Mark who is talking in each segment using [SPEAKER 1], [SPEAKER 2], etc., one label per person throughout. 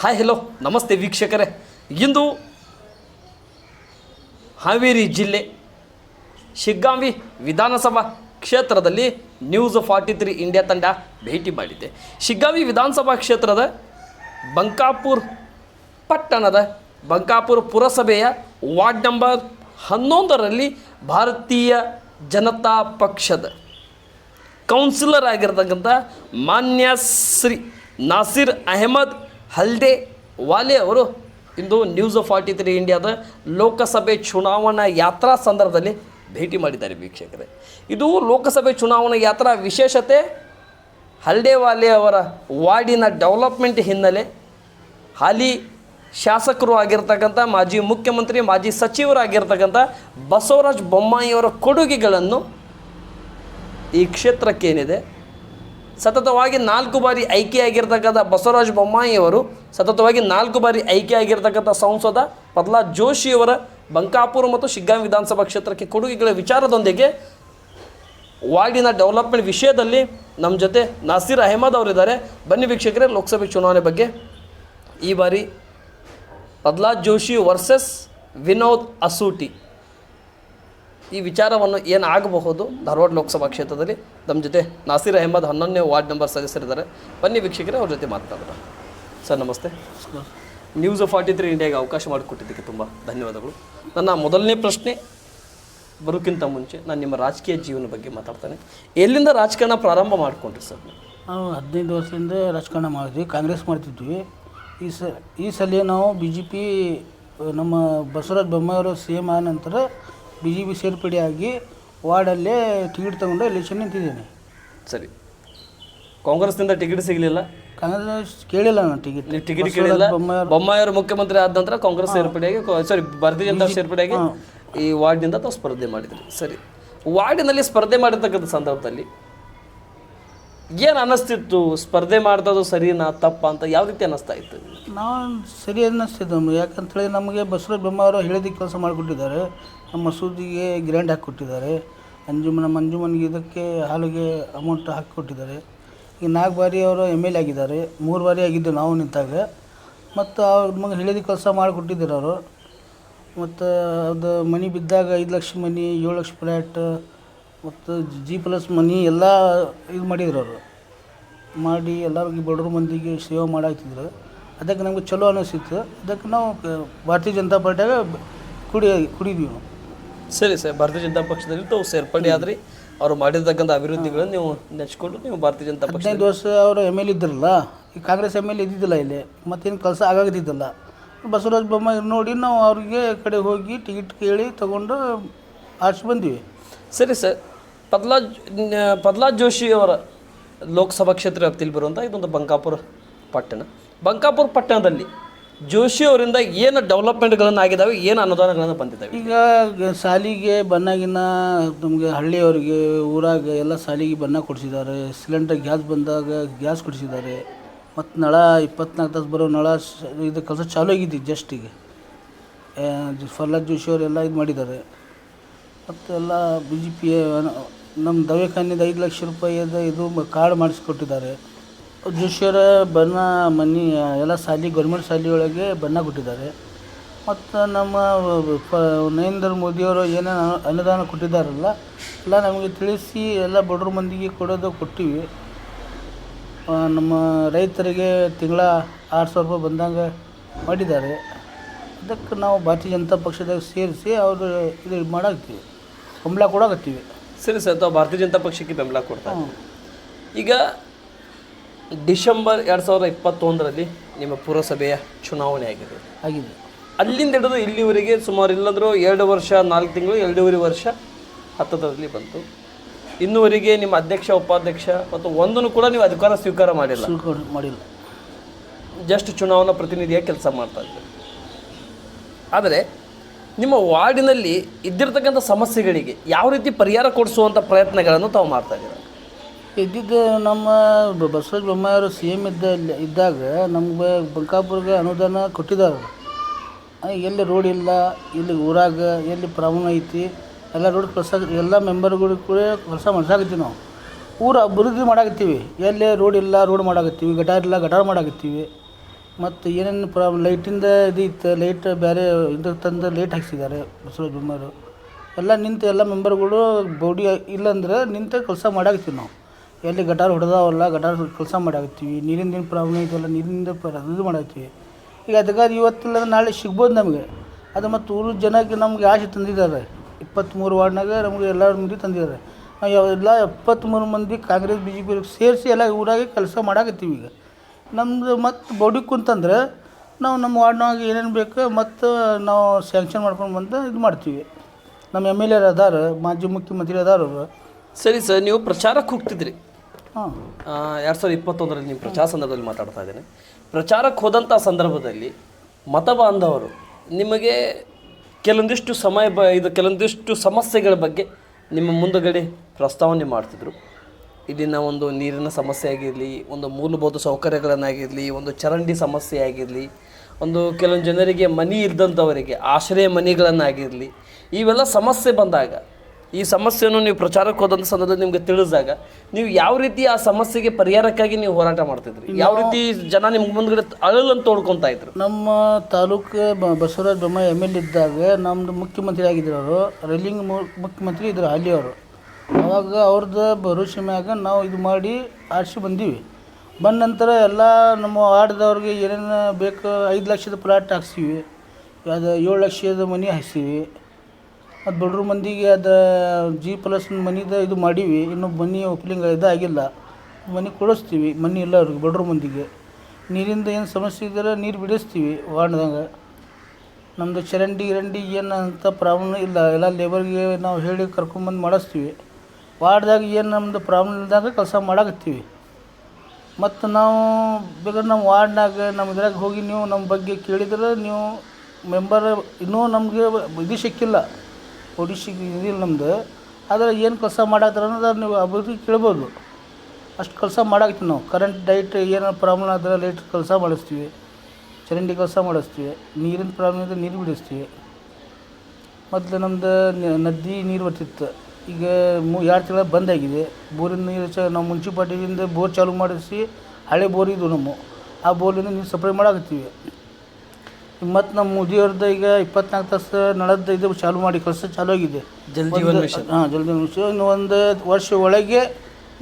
[SPEAKER 1] Hi hello ನಮಸ್ತೆ ವೀಕ್ಷಕರೇ. ಇಂದು ಹಾವೇರಿ ಜಿಲ್ಲೆ ಶಿಗ್ಗಾಂವಿ ವಿಧಾನಸಭಾ ಕ್ಷೇತ್ರದಲ್ಲಿ ನ್ಯೂಸ್ ಫಾರ್ಟಿ ತ್ರೀ ಇಂಡಿಯಾ ತಂಡ ಭೇಟಿ ಮಾಡಿದೆ. ಶಿಗ್ಗಾಂವಿ ವಿಧಾನಸಭಾ ಕ್ಷೇತ್ರದ ಬಂಕಾಪುರ್ ಪಟ್ಟಣದ ಬಂಕಾಪುರ ಪುರಸಭೆಯ ವಾರ್ಡ್ ನಂಬರ್ ಹನ್ನೊಂದರಲ್ಲಿ ಭಾರತೀಯ ಜನತಾ ಪಕ್ಷದ ಕೌನ್ಸಿಲರ್ ಆಗಿರತಕ್ಕಂಥ ಮಾನ್ಯ ಶ್ರೀ ನಾಸಿರ್ ಅಹಮದ್ ಹಲ್ಡೆ ವಾಲೆ ಅವರು ಇಂದು ನ್ಯೂಸ್ ಫಾರ್ಟಿ ತ್ರೀ ಇಂಡಿಯಾದ ಲೋಕಸಭೆ ಚುನಾವಣಾ ಯಾತ್ರಾ ಸಂದರ್ಭದಲ್ಲಿ ಭೇಟಿ ಮಾಡಿದ್ದಾರೆ ವೀಕ್ಷಕರೇ. ಇದು ಲೋಕಸಭೆ ಚುನಾವಣಾ ಯಾತ್ರಾ ವಿಶೇಷತೆ. ಹಲ್ಡೇವಾಲೆ ಅವರ ವಾರ್ಡಿನ ಡೆವಲಪ್ಮೆಂಟ್ ಹಿನ್ನೆಲೆ ಹಾಲಿ ಶಾಸಕರು ಆಗಿರ್ತಕ್ಕಂಥ, ಮಾಜಿ ಮುಖ್ಯಮಂತ್ರಿ, ಮಾಜಿ ಸಚಿವರಾಗಿರ್ತಕ್ಕಂಥ ಬಸವರಾಜ ಬೊಮ್ಮಾಯಿಯವರ ಕೊಡುಗೆಗಳನ್ನು ಈ ಕ್ಷೇತ್ರಕ್ಕೆ ಏನಿದೆ ಸತತವಾಗಿ ನಾಲ್ಕು ಬಾರಿ ಆಯ್ಕೆಯಾಗಿರ್ತಕ್ಕಂಥ ಬಸವರಾಜ ಬೊಮ್ಮಾಯಿಯವರು, ಸತತವಾಗಿ ನಾಲ್ಕು ಬಾರಿ ಆಯ್ಕೆಯಾಗಿರ್ತಕ್ಕಂಥ ಸಂಸದ ಪ್ರಹ್ಲಾದ್ ಜೋಶಿಯವರ ಬಂಕಾಪುರ ಮತ್ತು ಶಿಗ್ಗಾಂ ವಿಧಾನಸಭಾ ಕ್ಷೇತ್ರಕ್ಕೆ ಕೊಡುಗೆಗಳ ವಿಚಾರದೊಂದಿಗೆ ವಾರ್ಡಿನ ಡೆವಲಪ್ಮೆಂಟ್ ವಿಷಯದಲ್ಲಿ ನಮ್ಮ ಜೊತೆ ನಾಸೀರ್ ಅಹಮದ್ ಅವರಿದ್ದಾರೆ. ಬನ್ನಿ ವೀಕ್ಷಕರೇ, ಲೋಕಸಭೆ ಚುನಾವಣೆ ಬಗ್ಗೆ. ಈ ಬಾರಿ ಪ್ರಹ್ಲಾದ್ ಜೋಶಿ ವರ್ಸಸ್ ವಿನೋದ್ ಅಸೂಟಿ. ಈ ವಿಚಾರವನ್ನು ಏನಾಗಬಹುದು? ಧಾರವಾಡ ಲೋಕಸಭಾ ಕ್ಷೇತ್ರದಲ್ಲಿ ನಮ್ಮ ಜೊತೆ ನಾಸೀರ್ ಅಹಮದ್ ಹನ್ನೊಂದನೇ ವಾರ್ಡ್ ನಂಬರ್ ಸದಸ್ಯರಿದ್ದಾರೆ. ಬನ್ನಿ ವೀಕ್ಷಕರೇ, ಅವ್ರ ಜೊತೆ ಮಾತನಾಡೋಣ ಸರ್, ನಮಸ್ತೆ. ನ್ಯೂಸ್ ಫಾರ್ಟಿ ತ್ರೀ ಇಂಡಿಯಾಗೆ ಅವಕಾಶ ಮಾಡಿಕೊಟ್ಟಿದ್ದಕ್ಕೆ ತುಂಬ ಧನ್ಯವಾದಗಳು. ನನ್ನ ಮೊದಲನೇ ಪ್ರಶ್ನೆ, ಬರೋಕ್ಕಿಂತ ಮುಂಚೆ ನಾನು ನಿಮ್ಮ ರಾಜಕೀಯ ಜೀವನ ಬಗ್ಗೆ ಮಾತಾಡ್ತಾನೆ. ಎಲ್ಲಿಂದ ರಾಜಕಾರಣ ಪ್ರಾರಂಭ ಮಾಡಿಕೊಂಡ್ರಿ ಸರ್ ನೀವು?
[SPEAKER 2] ಹದಿನೈದು ವರ್ಷದಿಂದ ರಾಜಕಾರಣ ಮಾಡಿದ್ವಿ, ಕಾಂಗ್ರೆಸ್ ಮಾಡ್ತಿದ್ವಿ. ಈ ಸ, ಈ ಸಲ ನಾವು ಬಿ ಜೆ ಪಿ ನಮ್ಮ ಬಸವರಾಜ ಬೊಮ್ಮಾಯಿಯವರು ಸಿ ಎಂ ಆದ ನಂತರ ಬಿ ಜೆ ಪಿ ಸೇರ್ಪಡೆ ಆಗಿ ವಾರ್ಡಲ್ಲೇ ಟಿಕೆಟ್ ತಗೊಂಡು ಎಲೆಕ್ಷನ್ ನಿಂತಿದ್ದೇನೆ.
[SPEAKER 1] ಸರಿ. ಕಾಂಗ್ರೆಸ್ನಿಂದ ಟಿಕೆಟ್ ಸಿಗಲಿಲ್ಲ?
[SPEAKER 2] ಕಾಂಗ್ರೆಸ್ ಕೇಳಿಲ್ಲ ನಾನು ಟಿಕೆಟ್.
[SPEAKER 1] ನೀವು ಟಿಕೆಟ್ ಕೇಳಿಲ್ಲ? ಬೊಮ್ಮಾಯಿಯವರು ಮುಖ್ಯಮಂತ್ರಿ ಆದ ನಂತರ ಕಾಂಗ್ರೆಸ್ ಸೇರ್ಪಡೆಯಾಗಿ ಸಾರಿ ಭಾರತೀಯ ಜನತಾ ಸೇರ್ಪಡೆಯಾಗಿ ಈ ವಾರ್ಡ್ನಿಂದ ತಾವು ಸ್ಪರ್ಧೆ ಮಾಡಿದ್ರಿ. ಸರಿ. ವಾರ್ಡಿನಲ್ಲಿ ಸ್ಪರ್ಧೆ ಮಾಡಿರ್ತಕ್ಕಂಥ ಸಂದರ್ಭದಲ್ಲಿ ಏನು ಅನ್ನಿಸ್ತಿತ್ತು ಸ್ಪರ್ಧೆ ಮಾಡ್ದದು ಸರಿನಾ, ತಪ್ಪ ಅಂತ ಯಾವ ರೀತಿ ಅನ್ನಿಸ್ತಾ ಇತ್ತು?
[SPEAKER 2] ನಾವು ಸರಿ ಅನ್ನಿಸ್ತಿದ್ದು ನಮ್ಗೆ. ಯಾಕಂತೇಳಿ ನಮಗೆ ಬಸವರಾಜ ಅವರು ಹೇಳಿದ ಕೆಲಸ ಮಾಡಿಕೊಟ್ಟಿದ್ದಾರೆ. ನಮ್ಮ ಮಸೂದಿಗೆ ಗ್ರ್ಯಾಂಡ್ ಹಾಕಿಕೊಟ್ಟಿದ್ದಾರೆ. ಅಂಜುಮನ ನಮ್ಮ ಅಂಜುಮನ್ಗೆ ಇದಕ್ಕೆ ಹಾಲಿಗೆ ಅಮೌಂಟ್ ಹಾಕಿಕೊಟ್ಟಿದ್ದಾರೆ. ಈಗ ನಾಲ್ಕು ಬಾರಿ ಅವರು ಎಂ ಎಲ್ ಎ ಆಗಿದ್ದಾರೆ. ಮೂರು ಬಾರಿ ಆಗಿದ್ದು ನಾವು ನಿಂತಾಗ. ಮತ್ತು ಅವ್ರು ನಮಗೆ ಹೇಳಿದ ಕೆಲಸ ಮಾಡಿಕೊಟ್ಟಿದ್ದಾರೆ ಅವರು. ಮತ್ತು ಅದು ಮನೆ ಬಿದ್ದಾಗ ಐದು ಲಕ್ಷ ಮನೆ, ಏಳು ಲಕ್ಷ ಫ್ಲ್ಯಾಟ್ ಮತ್ತು ಜಿ ಪ್ಲಸ್ ಮನಿ ಎಲ್ಲ ಇದು ಮಾಡಿದ್ರು ಅವರು. ಮಾಡಿ ಎಲ್ಲರಿಗೂ ಬಡವ್ರ ಮಂದಿಗೆ ಸೇವೆ ಮಾಡಾಕ್ತಿದ್ರು ಅದಕ್ಕೆ ನಮಗೆ ಚಲೋ ಅನ್ನಿಸಿತ್ತು ಅದಕ್ಕೆ ನಾವು ಕ- ಭಾರತೀಯ ಜನತಾ ಪಾರ್ಟಿಯಾಗ ಬ- ಕುಡಿ ಕುಡಿದ್ವಿ ನಾವು.
[SPEAKER 1] ಸರಿ ಸರ್ ಭಾರತೀಯ ಜನತಾ ಪಕ್ಷದಲ್ಲಿ ತಾವು ಸೇರ್ಪಡೆ ಆದ್ರಿ. ಅವ್ರು ಮಾಡಿರ್ತಕ್ಕಂಥ ಅಭಿವೃದ್ಧಿಗಳನ್ನು ನೀವು ನೆಚ್ಕೊಂಡು ನೀವು ಭಾರತೀಯ ಜನತಾ ಪಕ್ಷ
[SPEAKER 2] ಹದಿನೈದು ವರ್ಷ ಅವರು ಎಂ ಎಲ್ ಇದ್ರಲ್ಲ ಈ ಕಾಂಗ್ರೆಸ್ ಎಂ ಎಲ್ ಇದ್ದಿದ್ದಿಲ್ಲ ಇಲ್ಲಿ. ಮತ್ತೇನು ಕೆಲಸ ಆಗಾಗದಿದ್ದಿಲ್ಲ ಬಸವರಾಜ ಬೊಮ್ಮಾಯಿ ನೋಡಿ ನಾವು ಅವ್ರಿಗೆ ಕಡೆ ಹೋಗಿ ಟಿಕೆಟ್ ಕೇಳಿ ತೊಗೊಂಡು ಆರ್ಸಿ ಬಂದ್ವಿ.
[SPEAKER 1] ಸರಿ ಸರ್ ಪ್ರಹ್ಲಾದ್ ಜೋಶಿ ಅವರ ಲೋಕಸಭಾ ಕ್ಷೇತ್ರ ವ್ಯಾಪ್ತಿಯಲ್ಲಿ ಬರುವಂಥ ಇದೊಂದು ಬಂಕಾಪುರ ಪಟ್ಟಣ. ಬಂಕಾಪುರ ಪಟ್ಟಣದಲ್ಲಿ ಜೋಶಿ ಅವರಿಂದ ಏನು ಡೆವಲಪ್ಮೆಂಟ್ಗಳನ್ನು ಆಗಿದ್ದಾವೆ ಏನು ಅನುದಾನಗಳನ್ನು ಬಂದಿದ್ದಾವೆ
[SPEAKER 2] ಈಗ ಸಾಲಿಗೆ ಬನ್ನಾಗಿನ ನಮಗೆ ಹಳ್ಳಿಯವರಿಗೆ ಊರಾಗ ಎಲ್ಲ ಸಾಲಿಗೆ ಬಣ್ಣ ಕೊಡಿಸಿದ್ದಾರೆ. ಸಿಲಿಂಡರ್ ಗ್ಯಾಸ್ ಬಂದಾಗ ಗ್ಯಾಸ್ ಕೊಡಿಸಿದ್ದಾರೆ. ಮತ್ತು ನಳ ಇಪ್ಪತ್ನಾಲ್ಕು ತಾಸು ಬರೋ ನಳ ಇದು ಕೆಲಸ ಚಾಲೂ ಆಗಿದೆ ಜಸ್ಟ್ ಈಗ ಪ್ರಹ್ಲಾದ್ ಜೋಶಿ ಅವರೆಲ್ಲ ಇದು ಮಾಡಿದ್ದಾರೆ. ಮತ್ತು ಎಲ್ಲ ಬಿ ಜೆ ಪಿ ನಮ್ಮ ದವಾಖಾನೆದು ಐದು ಲಕ್ಷ ರೂಪಾಯಿದು ಇದು ಕಾರ್ಡ್ ಮಾಡಿಸ್ಕೊಟ್ಟಿದ್ದಾರೆ. ಜೋಶಿಯವರ ಬಣ್ಣ, ಮನೆ, ಎಲ್ಲ ಶಾಲೆ ಗೌರ್ಮೆಂಟ್ ಶಾಲೆ ಒಳಗೆ ಬಣ್ಣ ಕೊಟ್ಟಿದ್ದಾರೆ. ಮತ್ತು ನಮ್ಮ ಪ, ನರೇಂದ್ರ ಮೋದಿಯವರು ಏನೇನು ಅನು- ಅನುದಾನ ಕೊಟ್ಟಿದ್ದಾರಲ್ಲ, ಎಲ್ಲ ನಮಗೆ ತಿಳಿಸಿ ಎಲ್ಲ ಬಡವ್ರ ಮಂದಿಗೆ ಕೊಡೋದು ಕೊಟ್ಟಿವಿ. ನಮ್ಮ ರೈತರಿಗೆ ತಿಂಗಳ ಆರು ಸಾವಿರ ರೂಪಾಯಿ ಬಂದಂಗೆ ಮಾಡಿದ್ದಾರೆ. ಅದಕ್ಕೆ ನಾವು ಭಾರತೀಯ ಜನತಾ ಪಕ್ಷದಾಗ ಸೇರಿಸಿ ಅವರು ಇದು ಮಾಡಾಕ್ತೀವಿ. ಕಂಬಳ ಕೊಡಾಕತ್ತೀವಿ
[SPEAKER 1] ಸರಿ ಸರ್ ತಾವು ಭಾರತೀಯ ಜನತಾ ಪಕ್ಷಕ್ಕೆ ಬೆಂಬಲ ಕೊಡ್ತಾ ಈಗ ಡಿಸೆಂಬರ್ ಎರಡು ಸಾವಿರದ ಇಪ್ಪತ್ತೊಂದರಲ್ಲಿ ನಿಮ್ಮ ಪುರಸಭೆಯ ಚುನಾವಣೆ ಆಗಿದೆ.
[SPEAKER 2] ಆಗಿದೆ.
[SPEAKER 1] ಅಲ್ಲಿಂದ ಹಿಡಿದು ಇಲ್ಲಿವರೆಗೆ ಸುಮಾರು ಇಲ್ಲಂದ್ರೂ ಎರಡು ವರ್ಷ ನಾಲ್ಕು ತಿಂಗಳು ಎರಡೂವರೆ ವರ್ಷ ಹತ್ತದರಲ್ಲಿ ಬಂತು. ಇನ್ನುವರೆಗೆ ನಿಮ್ಮ ಅಧ್ಯಕ್ಷ ಉಪಾಧ್ಯಕ್ಷ ಮತ್ತು ಒಂದನ್ನು ಕೂಡ ನೀವು ಅಧಿಕಾರ ಸ್ವೀಕಾರ ಮಾಡಿಲ್ಲ.
[SPEAKER 2] ಸ್ವೀಕಾರ ಮಾಡಿಲ್ಲ.
[SPEAKER 1] ಜಸ್ಟ್ ಚುನಾವಣಾ ಪ್ರತಿನಿಧಿಯಾಗಿ ಕೆಲಸ ಮಾಡ್ತಾ ಇದ್ದೀರಿ. ಆದರೆ ನಿಮ್ಮ ವಾರ್ಡಿನಲ್ಲಿ ಇದ್ದಿರ್ತಕ್ಕಂಥ ಸಮಸ್ಯೆಗಳಿಗೆ ಯಾವ ರೀತಿ ಪರಿಹಾರ ಕೊಡಿಸುವಂಥ ಪ್ರಯತ್ನಗಳನ್ನು ತಾವು ಮಾಡ್ತಾ ಇದ್ದೀರಾ?
[SPEAKER 2] ಇದ್ದಿದ್ದು ನಮ್ಮ ಬ- ಬಸವರಾಜ ಬೊಮ್ಮಾಯಿಯವರು ಸಿ ಎಂ ಇದ್ದ ಇದ್ದಾಗ ನಮ್ಗೆ ಬಂಕಾಪುರ್ಗೆ ಅನುದಾನ ಕೊಟ್ಟಿದ್ದಾರೆ. ಎಲ್ಲಿ ರೋಡ್ ಇಲ್ಲ ಇಲ್ಲಿ ಊರಾಗ, ಎಲ್ಲಿ ಪ್ರಾಬ್ಲಮ್ ಐತಿ, ಎಲ್ಲ ರೋಡ್ ಕೆಲಸ ಎಲ್ಲ ಮೆಂಬರ್ಗಳು ಕೂಡ ಕೆಲಸ ಮಾಡ್ಸಾಕತ್ತೀವಿ ನಾವು. ಊರ ಅಭಿವೃದ್ಧಿ ಮಾಡಾಕತ್ತೀವಿ. ಎಲ್ಲಿ ರೋಡ್ ಇಲ್ಲ, ರೋಡ್ ಮಾಡಾಕತ್ತೀವಿ, ಗಟಾರ ಇಲ್ಲ, ಗಟಾರ ಮಾಡಾಕತ್ತೀವಿ. ಮತ್ತು ಏನೇನು ಪ್ರಾಬ್ಲಮ್ ಲೈಟಿಂದ ಇದು ಇತ್ತು ಲೈಟ್ ಬೇರೆ ಇದು ತಂದು ಲೈಟ್ ಹಾಕ್ಸಿದ್ದಾರೆ ಬಸವರಾಜ ಬೊಮ್ಮಾರು ಎಲ್ಲ ನಿಂತು ಎಲ್ಲ ಮೆಂಬರ್ಗಳು ಬೋಡಿ ಇಲ್ಲಂದ್ರೆ ನಿಂತು ಕೆಲಸ ಮಾಡಾಕ್ತೀವಿ ನಾವು. ಎಲ್ಲಿ ಗಟಾರ ಹೊಡೆದಾವಲ್ಲ, ಗಟಾರ ಕೆಲಸ ಮಾಡಾಕ್ತೀವಿ ನೀರಿನ ಏನು ಪ್ರಾಬ್ಲಮ್ ಐತಲ್ಲ ನೀರಿನಿಂದ ಪ್ರ- ಇದು ಮಾಡಾಕ್ತೀವಿ ಈಗ ಅದಕ್ಕೆ ಇವತ್ತಿಲ್ಲ ನಾಳೆ ಸಿಗ್ಬೋದು ನಮಗೆ. ಅದು ಮತ್ತು ಊರು ಜನಕ್ಕೆ ನಮ್ಗೆ ಆಸೆ ತಂದಿದ್ದಾರೆ. ಇಪ್ಪತ್ತ್ಮೂರು ವಾರ್ಡ್ನಾಗ ನಮಗೆ ಎಲ್ಲ ಮಂದಿ ತಂದಿದ್ದಾರೆ. ನಾವು ಎಲ್ಲ ಎಪ್ಪತ್ತ್ಮೂರು ಮಂದಿ ಕಾಂಗ್ರೆಸ್, ಬಿ ಜೆ ಪಿ ಸೇರಿಸಿ ಎಲ್ಲ ಊರಾಗೆ ಕೆಲಸ ಮಾಡಾಕತ್ತೀವಿ ಈಗ. ನಮ್ಮದು ಮತ್ತು ಬಾಡಿ ಕುಂತಂದ್ರೆ ನಾವು ನಮ್ಮ ವಾರ್ಡ್ನಾಗ ಏನೇನು ಬೇಕು ಮತ್ತು ನಾವು ಸ್ಯಾಂಕ್ಷನ್ ಮಾಡ್ಕೊಂಡು ಬಂದು ಇದು ಮಾಡ್ತೀವಿ. ನಮ್ಮ ಎಂ ಎಲ್ ಎರ್ ಅದಾರ ಮಾಜಿ ಮುಖ್ಯಮಂತ್ರಿ ಅದಾರ ಅವರು.
[SPEAKER 1] ಸರಿ ಸರ್ ನೀವು ಪ್ರಚಾರಕ್ಕೆ ಹೋಗ್ತಿದ್ರಿ.
[SPEAKER 2] ಹಾಂ.
[SPEAKER 1] ಎರಡು ಸಾವಿರದ ಇಪ್ಪತ್ತೊಂದರಲ್ಲಿ ನೀವು ಪ್ರಚಾರ ಸಂದರ್ಭದಲ್ಲಿ ಮಾತಾಡ್ತಾ ಇದ್ದೇನೆ. ಪ್ರಚಾರಕ್ಕೆ ಹೋದಂಥ ಸಂದರ್ಭದಲ್ಲಿ ಮತ ಬಾಂಧವರು ನಿಮಗೆ ಕೆಲವೊಂದಿಷ್ಟು ಸಮಯ ಬ ಇದು ಕೆಲವೊಂದಿಷ್ಟು ಸಮಸ್ಯೆಗಳ ಬಗ್ಗೆ ನಿಮ್ಮ ಮುಂದುಗಡೆ ಪ್ರಸ್ತಾವನೆ ಮಾಡ್ತಿದ್ರು. ಇಲ್ಲಿನ ಒಂದು ನೀರಿನ ಸಮಸ್ಯೆ ಆಗಿರಲಿ ಒಂದು ಮೂಲಭೂತ ಸೌಕರ್ಯಗಳನ್ನಾಗಿರಲಿ ಒಂದು ಚರಂಡಿ ಸಮಸ್ಯೆ ಆಗಿರಲಿ ಒಂದು ಕೆಲವೊಂದು ಜನರಿಗೆ ಮನಿ ಇದ್ದಂಥವರಿಗೆ ಆಶ್ರಯ ಮನೆಗಳನ್ನಾಗಿರಲಿ ಇವೆಲ್ಲ ಸಮಸ್ಯೆ ಬಂದಾಗ ಈ ಸಮಸ್ಯೆಯನ್ನು ನೀವು ಪ್ರಚಾರಕ್ಕೆ ಹೋದಂಥ ಸಂದರ್ಭದಲ್ಲಿ ನಿಮಗೆ ತಿಳಿಸಿದಾಗ ನೀವು ಯಾವ ರೀತಿ ಆ ಸಮಸ್ಯೆಗೆ ಪರಿಹಾರಕ್ಕಾಗಿ ನೀವು ಹೋರಾಟ ಮಾಡ್ತಿದ್ರಿ? ಯಾವ ರೀತಿ ಜನ ನಿಮ್ಗೆ ಮುಂದ್ಗಡೆ ಅಳಲನ್ನು ತೋಡ್ಕೊತಾ ಇದ್ರು?
[SPEAKER 2] ನಮ್ಮ ತಾಲೂಕು ಬಸವರಾಜ ಬೊಮ್ಮಾಯಿ ಎಂ ಎಲ್ ಇದ್ದಾಗ ನಮ್ಮದು ಮುಖ್ಯಮಂತ್ರಿ ಆಗಿದ್ರು ಅವರು ರೈಲಿಂಗ್ ಮುಖ್ಯಮಂತ್ರಿ ಇದ್ರು ಅವರು ಅವಾಗ ಅವ್ರದ್ದು ಭರವಸೆ ಮ್ಯಾಗ ನಾವು ಇದು ಮಾಡಿ ಆರಿಸಿ ಬಂದೀವಿ. ಬಂದ ನಂತರ ಎಲ್ಲ ನಮ್ಮ ವಾರ್ಡ್ದವ್ರಿಗೆ ಏನೇನು ಬೇಕು ಐದು ಲಕ್ಷದ ಪ್ಲಾಟ್ ಹಾಕ್ಸೀವಿ. ಅದು ಏಳು ಲಕ್ಷದ ಮನೆ ಹಾಕ್ಸೀವಿ. ಮತ್ತು ಬಡ್ರ ಮಂದಿಗೆ ಅದು ಜಿ ಪ್ಲಸ್ ಮನಿದ ಇದು ಮಾಡೀವಿ. ಇನ್ನು ಮನೆ ಓಪನಿಂಗ್ ಆಗಿಲ್ಲ ಮನೆ ಕೊಡಿಸ್ತೀವಿ ಮನೆ ಇಲ್ಲ ಅವ್ರಿಗೆ ಬಡ್ರ ಮಂದಿಗೆ. ನೀರಿಂದ ಏನು ಸಮಸ್ಯೆ ಇದ್ದರೆ ನೀರು ಬಿಡಿಸ್ತೀವಿ ವಾರ್ಡ್ದಾಗ. ನಮ್ಮದು ಚರಂಡಿ ಗಿರಂಡಿ ಏನು ಅಂತ ಪ್ರಾಬ್ಲಮ್ ಇಲ್ಲ. ಎಲ್ಲ ಲೇಬರ್ಗೆ ನಾವು ಹೇಳಿ ಕರ್ಕೊಂಬಂದು ಮಾಡಿಸ್ತೀವಿ. ವಾರ್ಡ್ದಾಗ ಏನು ನಮ್ಮದು ಪ್ರಾಬ್ಲಮ್ ಇಲ್ದಾಗ ಕೆಲಸ ಮಾಡಾಕತ್ತೀವಿ. ಮತ್ತು ನಾವು ಬೇಕಾದ್ರೆ ನಮ್ಮ ವಾರ್ಡ್ನಾಗ ನಮ್ಮ ಇದ್ರಾಗ ಹೋಗಿ ನೀವು ನಮ್ಮ ಬಗ್ಗೆ ಕೇಳಿದ್ರೆ ನೀವು ಮೆಂಬರ್ ಇನ್ನೂ ನಮಗೆ ಇದು ಸಿಕ್ಕಿಲ್ಲ ಒಡಿಶಿಗೆ ಇದಿಲ್ಲ ನಮ್ಮದು ಆದರೆ ಏನು ಕೆಲಸ ಮಾಡಾಕ್ತಾರ ಅನ್ನೋದು ನೀವು ಅಭಿವೃದ್ಧಿ ಕೇಳ್ಬೋದು. ಅಷ್ಟು ಕೆಲಸ ಮಾಡಾಕ್ತೀವಿ ನಾವು. ಕರೆಂಟ್ ಡೈಟ್ ಏನೋ ಪ್ರಾಬ್ಲಮ್ ಆದರೆ ಲೈಟ್ ಕೆಲಸ ಮಾಡಿಸ್ತೀವಿ. ಚರಂಡಿ ಕೆಲಸ ಮಾಡಿಸ್ತೀವಿ. ನೀರಿನ ಪ್ರಾಬ್ಲಮ್ ಇದ್ದರೆ ನೀರು ಬಿಡಿಸ್ತೀವಿ. ಮೊದಲು ನಮ್ಮದು ನದಿ ನೀರು ಬರ್ತಿತ್ತು. ಈಗ ಮೂ ಎರಡು ತಿಂಗಳ ಬಂದಾಗಿದೆ ಬೋರಿನ ನೀರು ಸಹ ನಾವು ಮುನ್ಸಿಪಾಲ್ಟಿಯಿಂದ ಬೋರ್ ಚಾಲು ಮಾಡಿಸಿ ಹಳೆ ಬೋರ್ ಇದ್ವು ನಮ್ಮ. ಆ ಬೋರಿಂದ ನೀರು ಸಪ್ಲೈ ಮಾಡಾಕತ್ತೀವಿ. ಮತ್ತು ನಮ್ಮ ಮುದಿಯವ್ರದ್ದು ಈಗ ಇಪ್ಪತ್ನಾಲ್ಕು ತಾಸು ನಳದ್ದು ಇದು ಚಾಲು ಮಾಡಿ ಕೆಲಸ ಚಾಲು ಆಗಿದೆ.
[SPEAKER 1] ಜಲ್ದಿ
[SPEAKER 2] ಹಾಂ ಜಲ್ದಿ ಇನ್ನು ಒಂದು ವರ್ಷ ಒಳಗೆ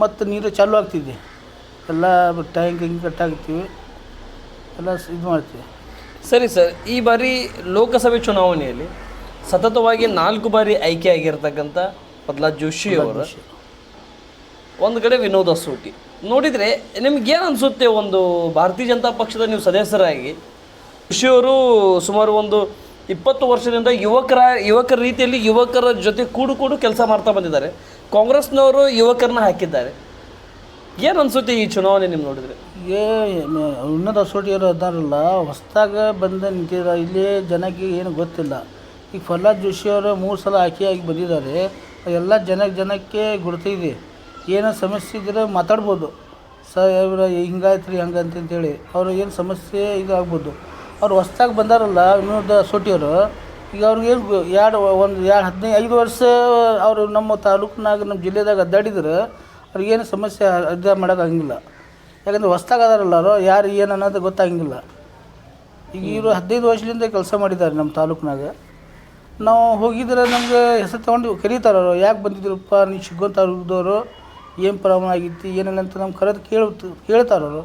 [SPEAKER 2] ಮತ್ತು ನೀರು ಚಾಲು ಆಗ್ತಿದೆ. ಎಲ್ಲ ಟ್ಯಾಂಕ್ ಹಿಂಗೆ ಕಟ್ಟಾಗ್ತೀವಿ ಎಲ್ಲ ಇದು ಮಾಡ್ತೀವಿ.
[SPEAKER 1] ಸರಿ ಸರ್ ಈ ಬಾರಿ ಲೋಕಸಭೆ ಚುನಾವಣೆಯಲ್ಲಿ ಸತತವಾಗಿ ನಾಲ್ಕು ಬಾರಿ ಆಯ್ಕೆಯಾಗಿರ್ತಕ್ಕಂಥ ಪ್ರಹ್ಲಾದ್ ಜೋಶಿ ಅವರು ಒಂದು ಕಡೆ ವಿನೋದ ಸೂಟಿ. ನೋಡಿದರೆ ನಿಮ್ಗೇನು ಅನಿಸುತ್ತೆ ಒಂದು ಭಾರತೀಯ ಜನತಾ ಪಕ್ಷದ ನೀವು ಸದಸ್ಯರಾಗಿ? ಜೋಶಿಯವರು ಸುಮಾರು ಒಂದು ಇಪ್ಪತ್ತು ವರ್ಷದಿಂದ ಯುವಕರ ಯುವಕರ ರೀತಿಯಲ್ಲಿ ಯುವಕರ ಜೊತೆ ಕೂಡು ಕೂಡು ಕೆಲಸ ಮಾಡ್ತಾ ಬಂದಿದ್ದಾರೆ. ಕಾಂಗ್ರೆಸ್ನವರು ಯುವಕರನ್ನ ಹಾಕಿದ್ದಾರೆ. ಏನು ಅನಿಸುತ್ತೆ ಈ ಚುನಾವಣೆ ನೀವು ನೋಡಿದರೆ?
[SPEAKER 2] ಏ ಉನ್ನತ ಸೋಟಿಯವರು ಅದಾರಲ್ಲ ಹೊಸದಾಗ ಬಂದ ನಿಂತಿದ್ದಾರೆ ಇಲ್ಲಿ ಜನಕ್ಕೆ ಏನು ಗೊತ್ತಿಲ್ಲ. ಈಗ ಪ್ರಹ್ಲಾದ್ ಜೋಶಿ ಅವರು ಮೂರು ಸಲ ಆಯ್ಕೆಯಾಗಿ ಬಂದಿದ್ದಾರೆ. ಎಲ್ಲ ಜನ ಜನಕ್ಕೆ ಗುರುತಿದೆ. ಏನೋ ಸಮಸ್ಯೆ ಇದ್ದರೆ ಮಾತಾಡ್ಬೋದು. ಸರ್ ಹಿಂಗಾಯ್ತು ರೀ ಹಂಗೆ ಅಂತಂತೇಳಿ. ಅವ್ರು ಏನು ಸಮಸ್ಯೆ ಇದು ಆಗ್ಬೋದು. ಅವ್ರು ಹೊಸ್ದಾಗಿ ಬಂದಾರಲ್ಲ, ವಿನೋದ ಸೋಟಿಯವರು, ಈಗ ಅವ್ರಿಗೆ ಏನು ಎರಡು ಒಂದು ಎರಡು ಹದಿನೈದು ಐದು ವರ್ಷ ಅವರು ನಮ್ಮ ತಾಲೂಕಿನಾಗ, ನಮ್ಮ ಜಿಲ್ಲೆದಾಗ ಅಡ್ಡಾಡಿದ್ರೆ ಅವ್ರಿಗೇನು ಸಮಸ್ಯೆ ಇದು ಮಾಡೋಕ್ಕಾಗಿಲ್ಲ ಯಾಕಂದ್ರೆ ಹೊಸ್ದಾಗಿ ಅದಾರಲ್ಲ ಅವರು, ಯಾರು ಏನು ಅನ್ನೋದು ಗೊತ್ತಾಗಿಲ್ಲ ಈಗ ಇವರು ಹದಿನೈದು ವರ್ಷದಿಂದ ಕೆಲಸ ಮಾಡಿದ್ದಾರೆ ನಮ್ಮ ತಾಲೂಕಿನಾಗ. ನಾವು ಹೋಗಿದ್ರೆ ನಮಗೆ ಹೆಸರು ತೊಗೊಂಡು ಕರೀತಾರೆ ಅವರು. ಯಾಕೆ ಬಂದಿದ್ರಪ್ಪ ನೀವು ಹುಡುಗದವರು ಏನು ಪ್ರಾಬ್ಲಮ್ ಆಗೈತಿ ಏನಿಲ್ಲ ಅಂತ ನಮ್ಗೆ ಕರೆದು ಕೇಳ್ತು, ಕೇಳ್ತಾರೆ ಅವರು.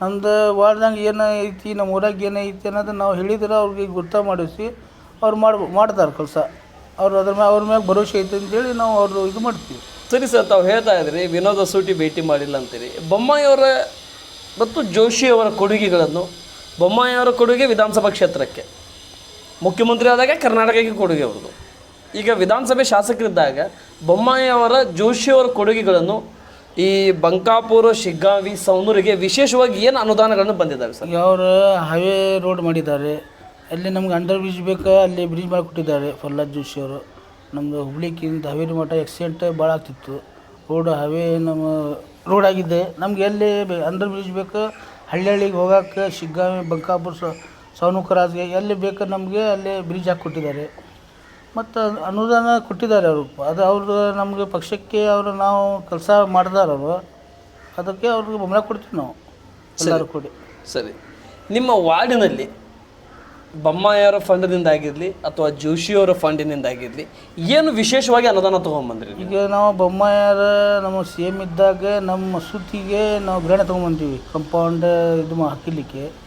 [SPEAKER 2] ನಮ್ದು ಏನೈತಿ ಏನು ಐತಿ, ನಮ್ಮ ಊರಾಗ ಏನೈತಿ ಅನ್ನೋದು ನಾವು ಹೇಳಿದ್ರೆ ಅವ್ರಿಗೆ ಗುರ್ತ ಮಾಡಿಸಿ ಅವ್ರು ಮಾಡ್, ಮಾಡ್ತಾರೆ ಕೆಲಸ. ಅವ್ರು ಅದ್ರ ಮ್ಯಾಗ ಅವ್ರ ಮ್ಯಾಗ ಭರವಸೆ ಐತೆ ಅಂತೇಳಿ ನಾವು ಅವರು ಇದು ಮಾಡ್ತೀವಿ.
[SPEAKER 1] ಸರಿ ಸರ್, ತಾವು ಹೇಳ್ತಾ ಇದ್ರಿ, ವಿನೋದ ಸೂಟಿ ಭೇಟಿ ಮಾಡಿಲ್ಲ ಅಂತೀರಿ. ಬೊಮ್ಮಾಯಿಯವರ ಮತ್ತು ಜೋಶಿಯವರ ಕೊಡುಗೆಗಳನ್ನು ಬೊಮ್ಮಾಯಿಯವರ ಕೊಡುಗೆ ವಿಧಾನಸಭಾ ಕ್ಷೇತ್ರಕ್ಕೆ. ಮುಖ್ಯಮಂತ್ರಿ ಆದಾಗ ಕರ್ನಾಟಕಕ್ಕೆ ಕೊಡುಗೆ ಅವ್ರದ್ದು. ಈಗ ವಿಧಾನಸಭೆ ಶಾಸಕರಿದ್ದಾಗ ಬೊಮ್ಮಾಯಿಯವರ ಜೋಶಿಯವರ ಕೊಡುಗೆಗಳನ್ನು ಈ ಬಂಕಾಪುರ, ಶಿಗ್ಗಾವಿ ಸೌನೂರಿಗೆ ವಿಶೇಷವಾಗಿ ಏನು ಅನುದಾನಗಳನ್ನು ಬಂದಿದ್ದಾವೆ ಸರ್?
[SPEAKER 2] ಅವರು ಹೈವೇ ರೋಡ್ ಮಾಡಿದ್ದಾರೆ. ಅಲ್ಲಿ ನಮ್ಗೆ ಅಂಡರ್ ಬ್ರಿಡ್ಜ್ ಬೇಕು, ಅಲ್ಲಿ ಬ್ರಿಡ್ಜ್ ಮಾಡಿಕೊಟ್ಟಿದ್ದಾರೆ ಪ್ರಹ್ಲಾದ್ ಜೋಶಿ ಅವರು. ನಮ್ಮದು ಹುಬ್ಳಿಕ್ಕಿಂದ ಹಾವೇರಿ ಮಠ ಆಕ್ಸಿಡೆಂಟ್ ಭಾಳ ಆಗ್ತಿತ್ತು. ರೋಡ್ ಹವೇ ನಮ್ಮ ರೋಡ್ ಆಗಿದೆ. ನಮ್ಗೆ ಎಲ್ಲಿ ಅಂಡರ್ ಬ್ರಿಡ್ಜ್ ಬೇಕು ಹಳ್ಳಿ ಹಳ್ಳಿಗೆ ಹೋಗೋಕ್ಕೆ ಶಿಗ್ಗಾವಿ, ಬಂಕಾಪುರ ಸ ಸೌನುಕರಾಜ್ಗೆ ಎಲ್ಲಿ ಬೇಕು ನಮಗೆ ಅಲ್ಲಿ ಬ್ರಿಡ್ಜ್ ಹಾಕ್ಕೊಟ್ಟಿದ್ದಾರೆ ಮತ್ತು ಅನುದಾನ ಕೊಟ್ಟಿದ್ದಾರೆ ಅವರು. ಅದು ಅವ್ರದ್ದು ನಮಗೆ ಪಕ್ಷಕ್ಕೆ ಅವರು ನಾವು ಕೆಲಸ ಮಾಡಿದಾರೆ ಅವರು. ಅದಕ್ಕೆ ಅವ್ರಿಗೆ ಬೆಂಬಲ ಕೊಡ್ತೀವಿ ನಾವು. ಎಲ್ಲರೂ ಕೂಡಿ.
[SPEAKER 1] ಸರಿ. ನಿಮ್ಮ ವಾರ್ಡಿನಲ್ಲಿ ಬೊಮ್ಮಾಯಿಯವರ ಫಂಡ್ನಿಂದ ಆಗಿರಲಿ ಅಥವಾ ಜೋಶಿಯವರ ಫಂಡಿನಿಂದ ಆಗಿರಲಿ ಏನು ವಿಶೇಷವಾಗಿ ಅನುದಾನ ತೊಗೊಂಬಂದ್ರಿ ನೀವು?
[SPEAKER 2] ಈಗ ನಾವು ಬೊಮ್ಮಾಯರ ನಮ್ಮ ಸಿ ಎಂ ಇದ್ದಾಗ ನಮ್ಮ ಮಸೂತಿಗೆ ನಾವು ಗ್ರಹಣ ತೊಗೊಂಬಂತೀವಿ ಕಂಪೌಂಡ್ ಇದು ಮಾ- ಹಾಕಿಲಿಕ್ಕೆ.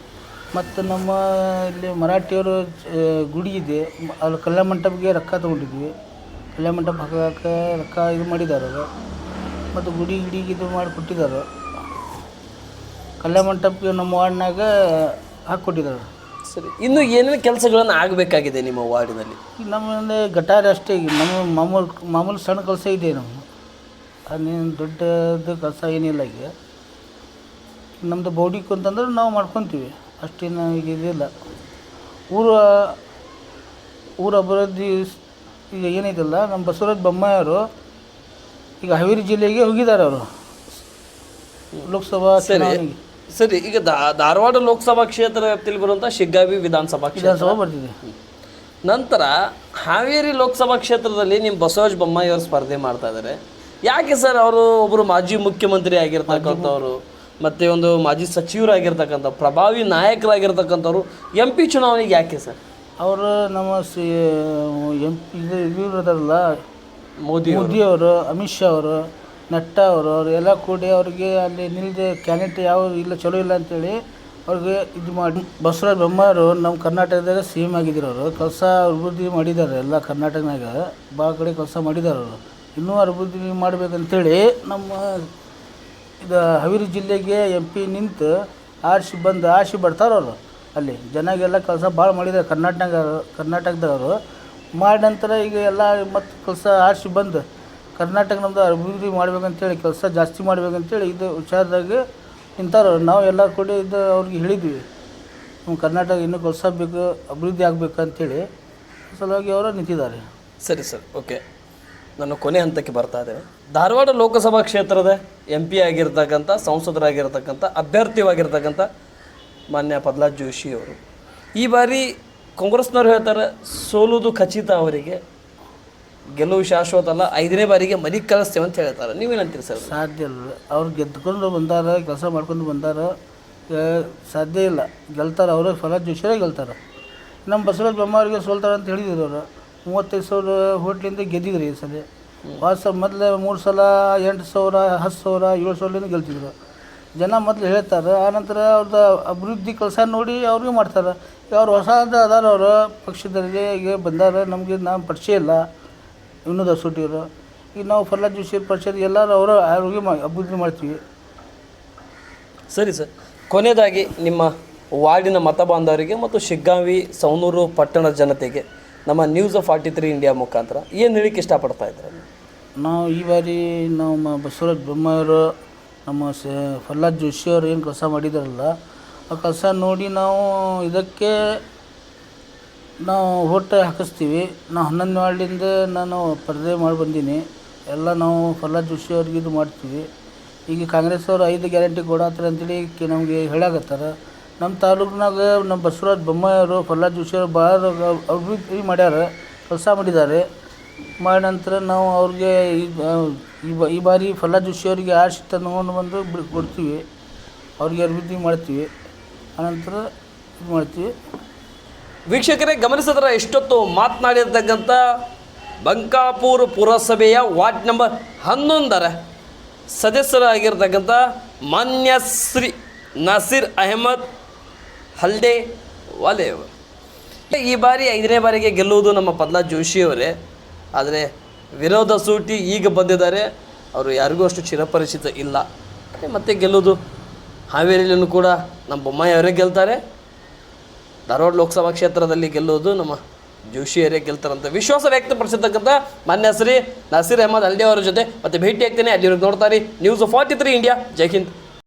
[SPEAKER 2] ಮತ್ತು ನಮ್ಮ ಇಲ್ಲಿ ಮರಾಠಿಯವರು ಗುಡಿ ಇದೆ. ಅಲ್ಲಿ ಕಲ್ಯಾಣ ಮಂಟಪಕ್ಕೆ ರೊಕ್ಕ ತೊಗೊಂಡಿದ್ವಿ. ಕಲ್ಯಾಣ ಮಂಟಪ ಹಾಕಕ್ಕೆ ರೊಕ್ಕ ಇದು ಮಾಡಿದ್ದಾರೆ ಅವರು. ಮತ್ತು ಗುಡಿ ಗಿಡಿಗೆ ಇದು ಮಾಡಿ ಕೊಟ್ಟಿದ್ದಾರೆ. ಕಲ್ಯಾಣ ಮಂಟಪಕ್ಕೆ ನಮ್ಮ ವಾರ್ಡ್ನಾಗ ಹಾಕ್ಕೊಟ್ಟಿದ್ದಾರೆ.
[SPEAKER 1] ಸರಿ. ಇನ್ನು ಏನೇನು ಕೆಲಸಗಳನ್ನು ಆಗಬೇಕಾಗಿದೆ ನಿಮ್ಮ ವಾರ್ಡಿನಲ್ಲಿ?
[SPEAKER 2] ನಮ್ಮಲ್ಲಿ ಗಟಾರ ಅಷ್ಟೇ. ಈಗ ನಮ್ಮ ಮಾಮೂಲು ಮಾಮೂಲು ಸಣ್ಣ ಕೆಲಸ ಇದೆ ನಮ್ಮ ಅದೇನು ದೊಡ್ಡದು ಕೆಲಸ ಏನಿಲ್ಲ ಈಗ. ನಮ್ಮದು ಬೌಡಿಕ್ ಅಂತಂದ್ರೆ ನಾವು ಮಾಡ್ಕೊತೀವಿ. ಅಷ್ಟೇನು ಈಗ ಇದಿಲ್ಲ ಊರ ಊರ ಅಭಿವೃದ್ಧಿ ಈಗ ಏನಿದಿಲ್ಲ ನಮ್ಮ ಬಸವರಾಜ ಬೊಮ್ಮಾಯವರು ಈಗ ಹಾವೇರಿ ಜಿಲ್ಲೆಗೆ ಹೋಗಿದ್ದಾರೆ ಅವರು. ಲೋಕಸಭಾ
[SPEAKER 1] ಸರಿ
[SPEAKER 2] ಚುನಾವಣೆಗೆ.
[SPEAKER 1] ಸರಿ ಈಗ ದಾ- ಧಾರವಾಡ ಲೋಕಸಭಾ ಕ್ಷೇತ್ರ ವ್ಯಾಪ್ತಿಯಲ್ಲಿ ಬರುವಂಥ ಶಿಗ್ಗಾವಿ ವಿಧಾನಸಭಾ ಕ್ಷೇತ್ರ.
[SPEAKER 2] ವಿಧಾನಸಭಾ ಬರ್ತಿದೆ.
[SPEAKER 1] ನಂತರ ಹಾವೇರಿ ಲೋಕಸಭಾ ಕ್ಷೇತ್ರದಲ್ಲಿ ನಿಮ್ಮ ಬಸವರಾಜ ಬೊಮ್ಮಾಯಿ ಅವರು ಸ್ಪರ್ಧೆ ಮಾಡ್ತಾ ಇದ್ದಾರೆ ಯಾಕೆ ಸರ್ ಅವರು ಒಬ್ಬರು ಮಾಜಿ ಮುಖ್ಯಮಂತ್ರಿ ಆಗಿರ್ತಕ್ಕಂಥವ್ರು? ಮತ್ತೆ ಒಂದು ಮಾಜಿ ಸಚಿವರಾಗಿರ್ತಕ್ಕಂಥ ಪ್ರಭಾವಿ ನಾಯಕರಾಗಿರ್ತಕ್ಕಂಥವ್ರು ಎಂ ಪಿ ಚುನಾವಣೆಗೆ ಯಾಕೆ ಸರ್?
[SPEAKER 2] ಅವರು ನಮ್ಮ ಸಿ ಎಂ ಪಿ ಇದು ಇವ್ರು ಅದಾರಲ್ಲ
[SPEAKER 1] ಮೋದಿ
[SPEAKER 2] ಮೋದಿ ಅವರು ಅಮಿತ್ ಶಾ ಅವರು ಅವರು ಅವರು ಎಲ್ಲ ಕೂಡಿ ಅವ್ರಿಗೆ ಅಲ್ಲಿ ನಿಲ್ಲದೆ ಕ್ಯಾಂಡಿಡೇಟ್ ಯಾವ ಇಲ್ಲ ಚಲೋ ಇಲ್ಲ ಅಂತೇಳಿ ಅವ್ರಿಗೆ ಇದು ಮಾಡಿ. ಬಸವರಾಜ ಬೊಮ್ಮಾಯರು ನಮ್ಮ ಕರ್ನಾಟಕದಾಗ ಸಿ ಎಂ ಆಗಿದ್ರು ಅವರು. ಕೆಲಸ ಅಭಿವೃದ್ಧಿ ಮಾಡಿದ್ದಾರೆ ಎಲ್ಲ ಕರ್ನಾಟಕನಾಗ. ಭಾಳ ಕಡೆ ಕೆಲಸ ಮಾಡಿದ್ದಾರೆ ಅವರು. ಇನ್ನೂ ಅಭಿವೃದ್ಧಿ ಮಾಡಬೇಕಂತೇಳಿ ನಮ್ಮ ಇದು ಹಾವೇರಿ ಜಿಲ್ಲೆಗೆ ಎಂ ಪಿ ನಿಂತು ಆರಿಸಿ ಬಂದು, ಆರಿಸಿ ಬರ್ತಾರೆ ಅವರು ಅಲ್ಲಿ. ಜನಗೆಲ್ಲ ಕೆಲಸ ಭಾಳ ಮಾಡಿದ್ದಾರೆ ಕರ್ನಾಟಕ ಕರ್ನಾಟಕದವರು. ಮಾಡಿ ನಂತರ ಈಗ ಎಲ್ಲ ಮತ್ತು ಕೆಲಸ ಆರಿಸಿ ಬಂದು, ಕರ್ನಾಟಕ ನಮ್ಮದು ಅಭಿವೃದ್ಧಿ ಮಾಡ್ಬೇಕಂತೇಳಿ ಕೆಲಸ ಜಾಸ್ತಿ ಮಾಡ್ಬೇಕಂತೇಳಿ ಇದು ವಿಚಾರದಾಗ ನಿಂತಾರ ನಾವು ಎಲ್ಲ ಕೂಡ ಇದು ಅವ್ರಿಗೆ ಹೇಳಿದ್ವಿ. ನಮ್ಮ ಕರ್ನಾಟಕ ಇನ್ನೂ ಕೆಲಸ ಬೇಕು, ಅಭಿವೃದ್ಧಿ ಆಗಬೇಕು ಅಂತೇಳಿ ಸಲುವಾಗಿ ಅವರು ನಿಂತಿದ್ದಾರೆ.
[SPEAKER 1] ಸರಿ ಸರ್, ಓಕೆ. ನಾನು ಕೊನೆ ಹಂತಕ್ಕೆ ಬರ್ತಾ ಇದ್ದೇನೆ. ಧಾರವಾಡ ಲೋಕಸಭಾ ಕ್ಷೇತ್ರದ ಎಂ ಪಿ ಆಗಿರ್ತಕ್ಕಂಥ, ಸಂಸದರಾಗಿರ್ತಕ್ಕಂಥ ಅಭ್ಯರ್ಥಿವಾಗಿರ್ತಕ್ಕಂಥ ಮಾನ್ಯ ಜೋಶಿ ಅವರು. ಈ ಬಾರಿ ಕಾಂಗ್ರೆಸ್ನವ್ರು ಹೇಳ್ತಾರೆ, ಸೋಲುವುದು ಖಚಿತ ಅವರಿಗೆ. ಗೆಲುವು ಶಾಶ್ವತ ಅಲ್ಲ, ಐದನೇ ಬಾರಿಗೆ ಮನೆ ಕಳಿಸ್ತೇವೆ ಅಂತ ಹೇಳ್ತಾರೆ. ನೀವೇನಂತೀರಿ ಸರ್?
[SPEAKER 2] ಸಾಧ್ಯ ಇಲ್ಲ. ಅವ್ರು ಗೆದ್ದುಕೊಂಡು ಬಂದಾರ, ಕೆಲಸ ಮಾಡ್ಕೊಂಡು ಬಂದಾರ ಸಾಧ್ಯ ಇಲ್ಲ. ಗೆಲ್ತಾರೆ ಅವರು ಫಲ ಜೋಶಿಯೇ ಗೆಲ್ತಾರೆ. ನಮ್ಮ ಬಸವರಾಜ ಬೊಮ್ಮಾರಿಗೆ ಸೋಲ್ತಾರೆ ಅಂತ ಹೇಳಿದ್ರು ಅವರು. ಮೂವತ್ತೈದು ಸಾವಿರ ಹೋಟ್ಲಿಂದ ಗೆದ್ದಿದ್ರು ಈ ಸಲ. ವಾಸ ಮೊದಲು ಮೂರು ಸಲ, ಎಂಟು ಸಾವಿರ, ಹತ್ತು ಸಾವಿರ, ಏಳು ಸಾವಿರದಿಂದ ಗೆಲ್ತಿದ್ರು. ಜನ ಮೊದಲು ಹೇಳ್ತಾರೆ ಆನಂತರ ಅವ್ರದ್ದು ಅಭಿವೃದ್ಧಿ ಕೆಲಸ ನೋಡಿ ಅವ್ರಿಗೂ ಮಾಡ್ತಾರೆ. ಅವ್ರು ಹೊಸದ ಅದಾರ ಅವರು ಪಕ್ಷದಲ್ಲಿ ಈಗ ಬಂದಾರ, ನಮಗೆ ನಾವು ಪರಿಚಯ ಇಲ್ಲ. ಇನ್ನೂ ದಸೋಟಿಯವರು. ಈಗ ನಾವು ಪ್ರಹ್ಲಾದ್ ಜೋಶಿ ಪರಿಚಯ ಎಲ್ಲರೂ ಅವರು ಅವ್ರಿಗೆ ಮಾ, ಅಭಿವೃದ್ಧಿ ಮಾಡ್ತೀವಿ.
[SPEAKER 1] ಸರಿ ಸರ್. ಕೊನೆಯದಾಗಿ ನಿಮ್ಮ ವಾರ್ಡಿನ ಮತ ಬಾಂಧವರಿಗೆ ಮತ್ತು ಶಿಗ್ಗಾಂವಿ ಸೌನೂರು ಪಟ್ಟಣ ಜನತೆಗೆ ನಮ್ಮ ನ್ಯೂಸ್ ಫಾರ್ಟಿ ತ್ರೀ ಇಂಡಿಯಾ ಮುಖಾಂತರ ಏನು ಹೇಳಿಕ್ಕೆ ಇಷ್ಟಪಡ್ತಾ ಇದ್ದಾರೆ?
[SPEAKER 2] ನಾವು ಈ ಬಾರಿ ನಮ್ಮ ಬಸವರಾಜ ಬೊಮ್ಮಾಯಿಯವರು ನಮ್ಮ ಸ ಪ್ರಹ್ಲಾದ್ ಜೋಶಿ ಅವರು ಏನು ಕೆಲಸ ಮಾಡಿದಾರಲ್ಲ ಆ ಕೆಲಸ ನೋಡಿ ನಾವು ಇದಕ್ಕೆ ನಾವು ಓಟ್ ಹಾಕಿಸ್ತೀವಿ. ನಾವು ಹನ್ನೊಂದು ವಾರ್ಡಿಂದ ನಾನು ಪರದೆ ಮಾಡಿ ಬಂದೀನಿ. ಎಲ್ಲ ನಾವು ಪ್ರಹ್ಲಾದ್ ಜೋಶಿ ಇದು ಮಾಡ್ತೀವಿ. ಈಗ ಕಾಂಗ್ರೆಸ್ ಅವರು ಐದು ಗ್ಯಾರಂಟಿ ಕೊಡತ್ತಾರ ಅಂತೇಳಿ ನಮಗೆ ಹೇಳಾಕತ್ತಾರ. ನಮ್ಮ ತಾಲೂಕಿನಾಗ ನಮ್ಮ ಬಸವರಾಜ ಬೊಮ್ಮಾಯಿ ಅವರು, ಪ್ರಹ್ಲಾದ್ ಜೋಶಿ ಅವರು ಭಾಳ ಅಭಿವೃದ್ಧಿ ಮಾಡ್ಯಾರ, ಕೆಲಸ ಮಾಡಿದ್ದಾರೆ. ಮಾಡಿ ನಂತರ ನಾವು ಅವ್ರಿಗೆ ಈ ಬಾರಿ ಪ್ರಹ್ಲಾದ್ ಜೋಶಿ ಅವರಿಗೆ ಆರಿಸಿ ತಗೊಂಡು ಬಂದು ಬಿಡ್, ಕೊಡ್ತೀವಿ. ಅವ್ರಿಗೆ ಅಭಿವೃದ್ಧಿ ಮಾಡ್ತೀವಿ. ಆನಂತರ ಇದು ಮಾಡ್ತೀವಿ.
[SPEAKER 1] ವೀಕ್ಷಕರೇ, ಗಮನಿಸಿದ್ರೆ, ಎಷ್ಟೊತ್ತು ಮಾತನಾಡಿರ್ತಕ್ಕಂಥ ಬಂಕಾಪುರ ಪುರಸಭೆಯ ವಾರ್ಡ್ ನಂಬರ್ ಹನ್ನೊಂದರ ಸದಸ್ಯರಾಗಿರ್ತಕ್ಕಂಥ ಮಾನ್ಯ ಶ್ರೀ ನಸೀರ್ ಅಹಮದ್ ಹಲ್ಡೆ ವಾಲೆ ಈ ಬಾರಿ ಐದನೇ ಬಾರಿಗೆ ಗೆಲ್ಲುವುದು ನಮ್ಮ ಪದ್ಲಾ ಜೋಶಿ ಅವರೇ. ಆದರೆ ವಿರೋಧ ಸೂಟಿ ಈಗ ಬಂದಿದ್ದಾರೆ. ಅವರು ಯಾರಿಗೂ ಅಷ್ಟು ಚಿರಪರಿಚಿತ ಇಲ್ಲ. ಮತ್ತು ಗೆಲ್ಲೋದು ಹಾವೇರಿಯಲ್ಲೂ ಕೂಡ ನಮ್ಮ ಬೊಮ್ಮಾಯಿ ಅವರೇ ಗೆಲ್ತಾರೆ. ಧಾರವಾಡ ಲೋಕಸಭಾ ಕ್ಷೇತ್ರದಲ್ಲಿ ಗೆಲ್ಲೋದು ನಮ್ಮ ಜೋಶಿಯರೇ ಗೆಲ್ತಾರಂತ ವಿಶ್ವಾಸ ವ್ಯಕ್ತಪಡಿಸಿರ್ತಕ್ಕಂಥ ಮಾನ್ಯ ಶ್ರೀ ನಸೀರ್ ಅಹಮದ್ ಅಲ್ಲಿ ಅವರ ಜೊತೆ ಮತ್ತೆ ಭೇಟಿ ಆಗ್ತೇನೆ ಅಲ್ಲಿವರೆಗೆ ನೋಡ್ತಾರೆ news forty three India Jai Hind.